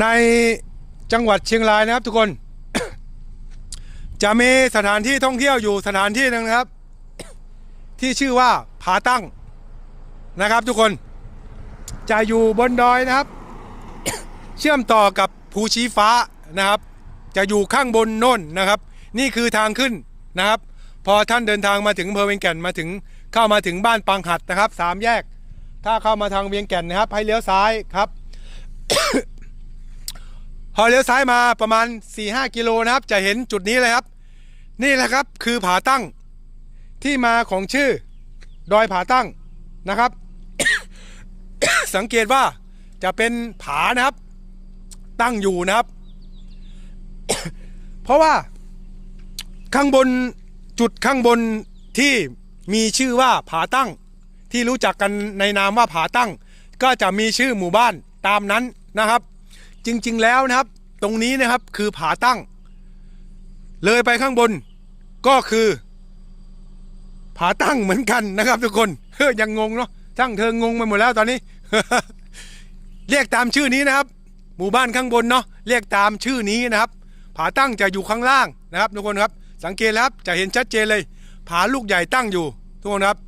ในจังหวัดเชียงรายนะครับทุกคน จะมีสถานที่ท่องเที่ยวอยู่สถานที่หนึงนะครับ ที่ชื่อว่าผาตั้งนะครับ ทุกคนจะอยู่บนดอยนะครับ เชื่อมต่อกับภูชีฟ้านะครับ จะอยู่ข้างบนโน่นนะครับ นี่คือทางขึ้นนะครับ พอท่านเดินทางมาถึงอำเภอเวียงแก่นมาถึงเข้ามาถึงบ้านปังหัดนะครับสามแยก ถ้าเข้ามาทางเวียงแก่นนะครับ ให้เลี้ยวซ้ายครับ พอเลี้ยวซ้ายมาประมาณ 4-5 กิโลนะครับ จะเห็นจุดนี้เลยครับ นี่แหละครับคือผาตั้ง ที่มาของชื่อ ดอยผาตั้งนะครับ สังเกตว่าจะเป็นผานะครับ ตั้งอยู่นะครับ เพราะว่าข้างบนจุดข้างบนที่มีชื่อว่าผาตั้ง ที่รู้จักกันในนามว่าผาตั้ง ก็จะมีชื่อหมู่บ้านตามนั้นนะครับ จริง ๆ แล้วนะครับ ตรงนี้นะครับคือผาตั้ง เลยไปข้างบนก็คือ ผาตั้งเหมือนกันนะครับ ทุกคนเฮ้ยยังงงเนาะช่างเธองงไปหมดแล้วตอนนี้ เรียกตามชื่อนี้นะครับ หมู่บ้านข้างบนเนาะเรียกตามชื่อนี้นะครับ ผาตั้งจะอยู่ข้างล่างนะครับ ทุกคนครับ สังเกตแล้วครับจะเห็นชัดเจนเลย ผาลูกใหญ่ตั้งอยู่ ทุกคนครับ